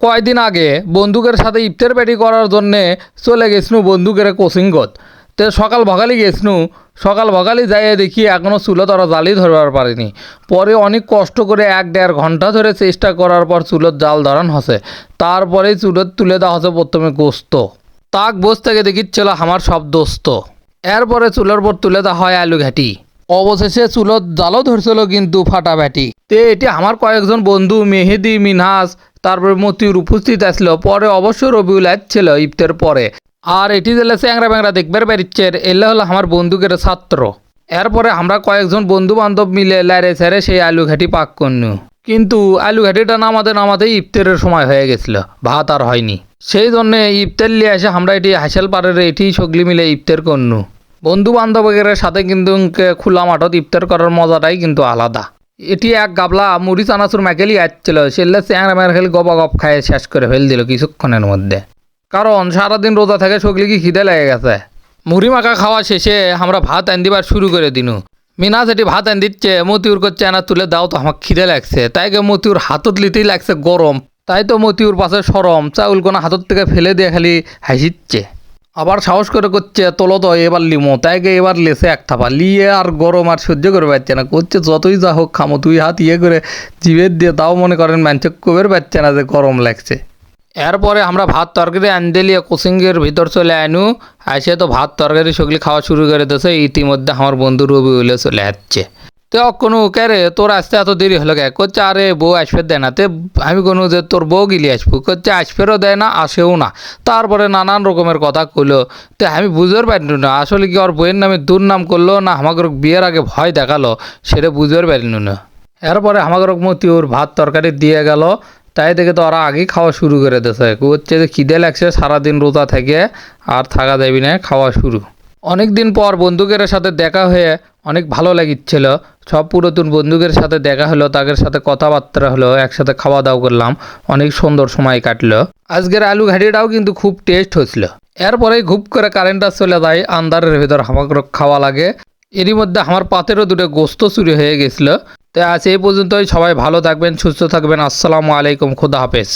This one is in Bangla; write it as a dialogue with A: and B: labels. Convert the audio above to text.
A: কয়দিন আগে বন্দুকের সাথে ইফতার প্যাটি করার জন্যে চলে গেছনু বন্দুকের কোচিংগত তে সকাল ভগালি গেছনু, সকাল ভগালি যাইয়ে দেখি এখনও চুলো ওরা জালই ধরবার পারিনি। পরে অনেক কষ্ট করে এক দেড় ঘণ্টা ধরে চেষ্টা করার পর চুলোর জাল ধরান হসে। তারপরেই চুলত তুলে দেওয়া হচ্ছে প্রথমে গোস্ত। তাক বস থেকে দেখিচ্ছিল আমার সব দোস্ত। এরপরে চুলের পর তুলে দেওয়া হয় আলু ঘাটি। অবশেষে চুলত জালও ধরছিল কিন্তু ফাটাফাটি তে এটি আমার কয়েকজন বন্ধু মেহেদি, মিনহাস তারপরে মতিউর উপস্থিত আসলো, পরে অবশ্য রবিউল ছিল ইফতের পরে। আর এটি দিলে চ্যাংরা ব্যাংরা দেখবার বেরিচ্ছের, এলে হলো আমার বন্ধুকের ছাত্র। এরপরে আমরা কয়েকজন বন্ধু বান্ধব মিলে লারে ছেড়ে সেই আলু ঘাটি পাক করনু। কিন্তু আলু ঘাটিটা নামাতে নামাতেই ইফতারের সময় হয়ে গেছিল, ভাত আর হয়নি। সেই জন্যে ইফতার নিয়ে এসে আমরা এটি হাসেল পাড়ের এটি সগলি মিলে ইফতার করনু। বন্ধু বান্ধবের সাথে কিন্তু খোলা মাঠত ইফতার করার মজাটাই কিন্তু আলাদা। এটি এক গাবলা মুড়ি চানাচুর ম্যাকেলি আসছিল সেলে চ্যাংরা ম্যাংরা খালি গবা গপ খায় শেষ করে ফেল দিল কিছুক্ষণের মধ্যে। কারণ সারাদিন রোজা থেকে সগলি কি খিদে লেগে গেছে? মুড়ি মাখা খাওয়া শেষে আমরা ভাত আন দিবার শুরু করে দিনু। মিনা যেটি ভাত আন দিচ্ছে মতিউর করছে না তুলে দাও তো, আমার খিদে লাগছে। তাই গে মতিউর হাতত লিতেই লাগছে গরম। তাই তো মতিউর পাশে সরম, চাউল কোনো হাতত থেকে ফেলে দিয়ে খালি হাসিচ্ছে। আবার সাহস করে করছে, তোলো তো, এবার লিমো। তাই এবার লেসে এক থাপা। লিয়ে আর গরম আর সহ্য করে পাচ্ছে না। করছে যতই যা হোক, খামো তুই হাত ইয়ে করে জিভের দিয়ে, তাও মনে করেন ম্যানচে কবের পাচ্ছে না যে গরম লাগছে। এরপরে আমরা ভাত তরকারি আনদেলিয়ে কোচিংয়ের ভিতর চলে আনু। আসে তো ভাত তরকারি, সগলি খাওয়া শুরু করে দিয়েছে। ইতিমধ্যে আমার বন্ধু রবি চলে যাচ্ছে তো কোনো কে রে তোর আসতে এত দেরি হলো কে করছে আরে বউ আসবে দেয় না। তে আমি কোনো যে তোর বউ গিলি আসব। করছে আসবেরও দেয় না, আসেও না। তারপরে নানান রকমের কথা কইলো। তো আমি বুঝতে পারিনি না। আসলে কি ওর বইয়ের নামে দুর্নাম করল না আমাকে বিয়ের আগে ভয় দেখাল? সেটা বুঝতে পারিনি না। এরপরে আমাকে মতি ওর ভাত তরকারি দিয়ে গেল। তাই দেখে তো ওরা আগেই খাওয়া শুরু করে দিয়েছে। হচ্ছে যে খিদে লাগছে, সারাদিন রোজা থেকে আর থাকা যাবি না, খাওয়া শুরু। অনেক দিন পর বন্ধুকের সাথে দেখা হয়ে অনেক ভালো লাগিচ্ছিল। সব পুরাতন বন্ধুকের সাথে দেখা হলো, তাদের সাথে কথাবার্তা হলো, একসাথে খাওয়া দাওয়া করলাম। অনেক সুন্দর সময় কাটলো। আজকের আলু ঘাটিটাও কিন্তু খুব টেস্ট হয়েছিল এরপরেই খুব করে কারেন্টটা চলে যায় আন্দারের ভেতর আমাকে খাওয়া লাগে। এরই মধ্যে আমার পাতেরও দুটো গোস্ত চুরি হয়ে গেছিল। তো আজ এই পর্যন্তই, সবাই ভালো থাকবেন, সুস্থ থাকবেন। আসসালামু আলাইকুম, খুদা হাফেজ।